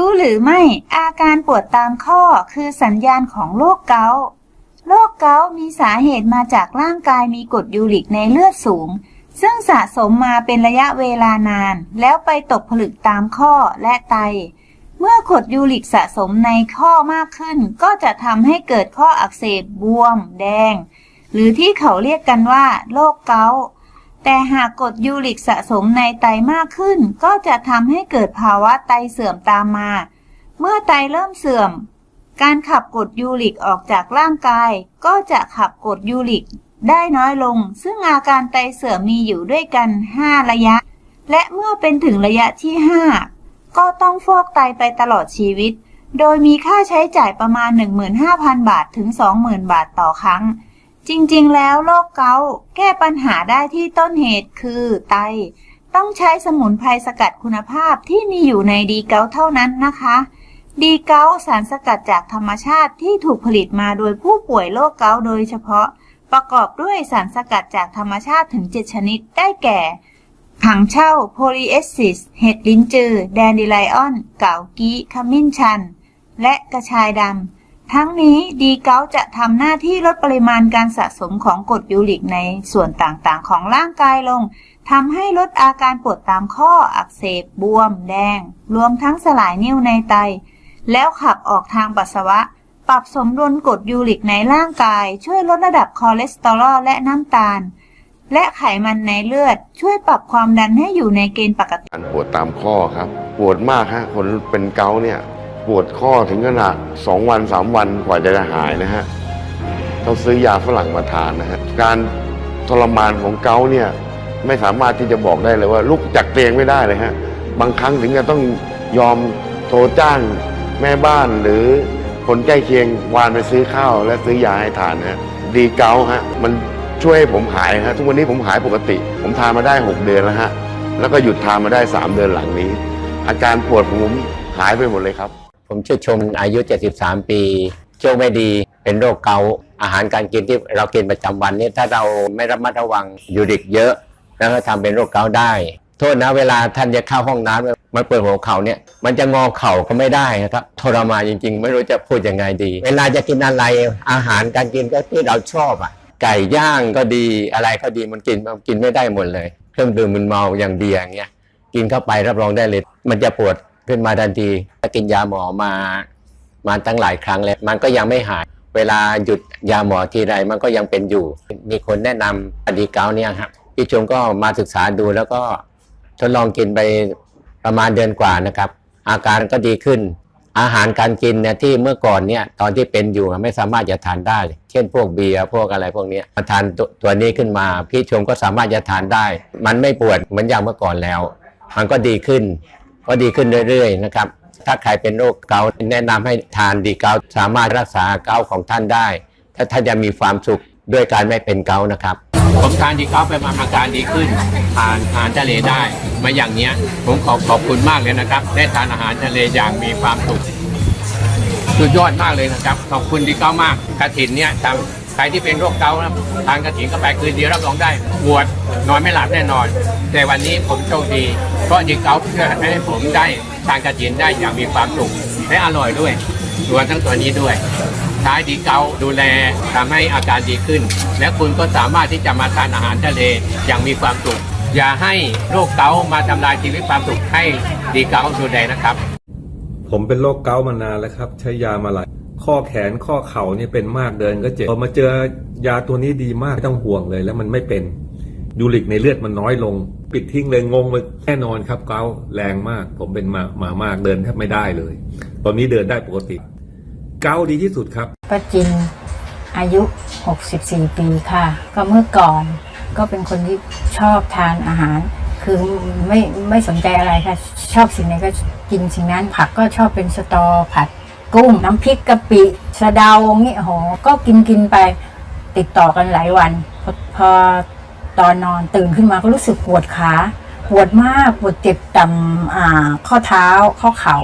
รู้หรือไม่ อาการปวดตามข้อคือสัญญาณของโรคเกาต์โรคเกาต์มีสาเหตุมาจากร่างกายมีกรดยูริกในเลือดสูง ซึ่งสะสมมาเป็นระยะเวลานาน แล้วไปตกผลึกตามข้อและไต เมื่อกรดยูริกสะสมในข้อมากขึ้น ก็จะทำให้เกิดข้ออักเสบบวม แดง หรือที่เขาเรียกกันว่าโรคเกาต์ แต่หากกรดยูริกสะสมในไตมากขึ้น ก็จะทำให้เกิดภาวะไตเสื่อมตามมา เมื่อไตเริ่มเสื่อม การขับกรดยูริกออกจากร่างกาย ก็จะขับกรดยูริกได้น้อยลง ซึ่งอาการไตเสื่อมมีอยู่ด้วยกัน 5 ระยะ และเมื่อเป็นถึงระยะที่ 5 ก็ต้องฟอกไตไปตลอดชีวิต โดยมีค่าใช้จ่ายประมาณ 15,000 บาทถึง 20,000 บาทต่อครั้ง จริงๆ แล้วโรคเกาต์แก้ปัญหาได้ที่ต้นเหตุคือไต ต้องใช้สมุนไพรสกัดคุณภาพที่มีอยู่ในดีเกาต์เท่านั้นนะคะ ดีเกาต์สารสกัดจากธรรมชาติที่ถูกผลิตมาโดยผู้ป่วยโรคเกาต์โดยเฉพาะ ประกอบด้วยสารสกัดจากธรรมชาติถึง 7 ชนิดได้แก่ผังเช่าโพลีเอสซิสเห็ดลิ้นจือ แดนดิไลออน เกากี้ขมิ้นชัน และกระชายดำ ทั้งนี้ดีเกาจะทำหน้าที่ลดปริมาณการสะสมของกรดยูริกในส่วนต่างๆ ของร่างกายลงทำให้ลดอาการปวดตามข้ออักเสบบวม แดง รวมทั้งสลายนิ่วในไต แล้วขับออกทางปัสสาวะ ปรับสมดุลกรดยูริกในร่างกาย ช่วยลดระดับคอเลสเตอรอลและน้ำตาล และไขมันในเลือด ช่วยปรับความดันให้อยู่ในเกณฑ์ปกติ ปวดตามข้อครับ ปวดมากฮะคนเป็นเกาเนี่ย ปวดข้อถึงขนาด2วัน3วันกว่าจะหายนะฮะต้องซื้อยาฝรั่งมาทานนะฮะการทรมานของเกาเนี่ยไม่สามารถที่จะบอกได้เลยว่าลุกจากเตียงไม่ได้เลยฮะบางครั้งถึงจะต้องยอมโทรจ้างแม่บ้านหรือคนใกล้เคียงวานไปซื้อข้าวและซื้อยาให้ทานฮะดีเกาฮะมันช่วยให้ผมหายฮะทุกวันนี้ผมหายปกติ ผมทานมาได้ 6 เดือนแล้วฮะแล้วก็หยุดทานมาได้ 3 เดือนหลังนี้ อาการปวดของผมหายไปหมดเลยครับ ผมชื่อชมอายุ 73 ปีเชี่ยวไม่ดีเป็นโรคเกาอาหารการกินที่เรากินประจำวันนี้ถ้าเราไม่ระมัดระวังยูริกเยอะแล้วก็ทำเป็นโรคเกาได้ โทษนะเวลาท่านจะเข้าห้องน้ำมันเปิดหัวเข่าเนี่ยมันจะงอเข่าก็ไม่ได้นะครับทรมานจริง ๆ ไม่รู้จะพูดยังไงดี เวลาจะกินอะไรอาหารการกินก็ที่เราชอบอะไก่ย่างก็ดีอะไรก็ดีมันกินมันกินไม่ได้หมดเลย เครื่องดื่มมึนเมาอย่างเบียร์อย่างเงี้ยกินเข้าไปรับรองได้เลย มันจะปวด ขึ้นมาทันทีถ้ากินยาหมอมามาตั้งหลายครั้งแล้วมันก็ยังไม่หาย เวลาหยุดยาหมอทีไรมันก็ยังเป็นอยู่ มีคนแนะนำอดีเกาเนี่ยครับพี่ชมก็มาศึกษาดูแล้วก็ทดลองกินไปประมาณเดือนกว่านะครับ อาการก็ดีขึ้น อาหารการกินเนี่ยที่เมื่อก่อนเนี่ยตอนที่เป็นอยู่ไม่สามารถจะทานได้ เช่นพวกเบียร์พวกอะไรพวกนี้มาทานตัวตัวนี้ขึ้นมา พี่ชมก็สามารถจะทานได้ มันไม่ปวดเหมือนอย่างเมื่อก่อนแล้ว มันก็ดีขึ้น ก็ดีขึ้นเรื่อยๆนะครับ ถ้าใครเป็นโรคเกาต์แนะนำให้ทานดีเกาต์สามารถรักษาเกาต์ของท่านได้ ถ้าท่านจะมีความสุขด้วยการไม่เป็นเกาต์นะครับ ผมทานดีเกาต์ไปมาอาการดีขึ้นทานอาหารทะเลได้มาอย่างเนี้ย ผมขอขอบคุณมากเลยนะครับ ได้ทานอาหารทะเลอย่างมีความสุขสุดยอดมากเลยนะครับ ขอบคุณดีเก้ามากกระถินเนี่ยทำ รที่เป็นโรคเกาต์นะทานกระถิ่นเข้าไปคืนเดียวรับรองได้ปวดนอนไม่หลับแน่นอน แต่วันนี้ผมโชคดี เพราะดีเกาเพื่อให้ผมได้ทานกระถินได้อย่างมีความสุขและอร่อยด้วยรวมทั้งตัวนี้ด้วยใช้ดีเกาดูแลทำให้อาการดีขึ้น และคุณก็สามารถที่จะมาทานอาหารทะเลอย่างมีความสุขอย่าให้โรคเกาต์มาทำลายชีวิตความสุขให้ดีเกาดูแลนะครับ ผมเป็นโรคเกาต์มานานแล้วครับ ใช้ยามาหลาย ข้อแขนข้อเข่านี่เป็นมากเดินก็เจ็บพอมาเจอยาตัวนี้ดีมากไม่ต้องห่วงเลย แล้วมันไม่เป็นยูริกในเลือดมันน้อยลง ปิดทิ้งเลยงงเลยแน่นอนครับเกาแรงมาก ผมเป็นมามามากเดินแทบไม่ได้เลย ตอนนี้เดินได้ปกติ เกาดีที่สุดครับป้าจินอายุ 64 ปีค่ะ ก็เมื่อก่อนก็เป็นคนที่ชอบทานอาหาร คือไม่ไม่สนใจอะไรค่ะ ชอบสิ่งไหนก็กินสิ่งนั้นผักก็ชอบเป็นสตอผัด กุ้งน้ำพริกกะปิสะเดาเงี้ยโอ้โหก็กินกินไป ติดต่อกันหลายวันพอพอตอนนอนตื่นขึ้นมาก็รู้สึกปวดขาปวดมากปวดเจ็บต่ำอ่า ข้อเท้าข้อเข่า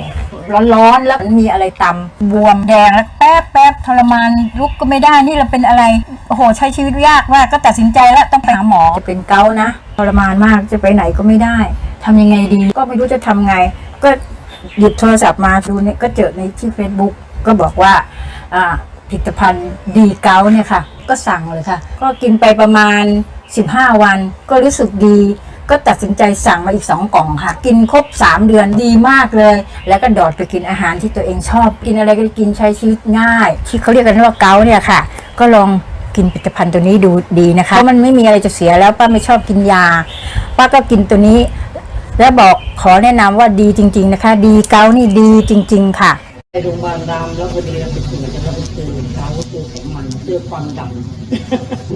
ร้อนๆแล้วมันมีอะไรตำบวมแดงแล้วแป๊บแป๊บทรมานลุกก็ไม่ได้นี่เราเป็นอะไรโอ้โหใช้ชีวิตยากมากก็ตัดสินใจแล้วต้องไปหาหมอจะเป็นเกาต์นะทรมานมากจะไปไหนก็ไม่ได้ทำยังไงดีก็ไม่รู้จะทำไง ก็ หยิบโทรศัพท์มาดูเนี่ยก็เจอในที่ Facebook ก็บอกว่าอ่าผลิตภัณฑ์ดีเกาเนี่ยค่ะ ก็สั่งเลยค่ะ ก็กินไปประมาณ 15 วัน ก็รู้สึกดีก็ตัดสินใจสั่งมาอีก 2 กล่องค่ะ กินครบ 3 เดือนดีมากเลย แล้วก็ดอดไปกินอาหารที่ตัวเองชอบ กินอะไรก็กินใช้ชีวิตง่าย ที่เขาเรียกกันว่าเกาเนี่ยค่ะ ก็ลองกินผลิตภัณฑ์ตัวนี้ดูดีนะคะเพราะมันไม่มีอะไรจะเสียแล้วป้าไม่ชอบกินยา ป้าก็กินตัวนี้ แล้วบอกขอแนะนำว่าดีจริง ๆ นะคะ ดีเกานี่ดีจริง ๆ ค่ะไปโรงพยาบาลรามแล้วพอดีเราไปตรวจแล้วก็ไปเจอเขาเจอไขมันเจอความดัน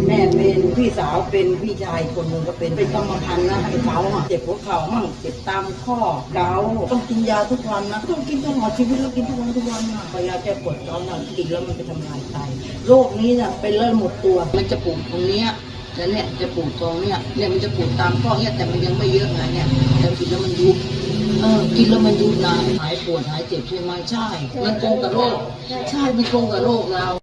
แม่เป็นพี่สาวเป็นพี่ชายคนหนึ่งก็เป็นเป็นกรรมพันธุ์นะไอ้เขาอะเจ็บหัวเข่ามั่งเจ็บตามข้อเกาต้องกินยาทุกวันนะต้องกินตลอดชีวิตแล้วกินทุกวันทุกวันอะพยาแก้ปวดเกาน่ะกินแล้วมันจะทำลายไตโรคนี้น่ะเป็นเริ่มหมดตัวมันจะปวดตรงเนี้ย แล้วเนี่ยจะปูดตรงเนี่ยเนี่ยมันจะปูดตามข้อเนี่ยแต่มันยังไม่เยอะไงเนี่ยแต่กินแล้วมันยุบเออกินแล้วมันยุบนะหายปวดหายเจ็บใช่ไหมใช่ มันตรงกับโรคใช่มันตรงกับโรคเรา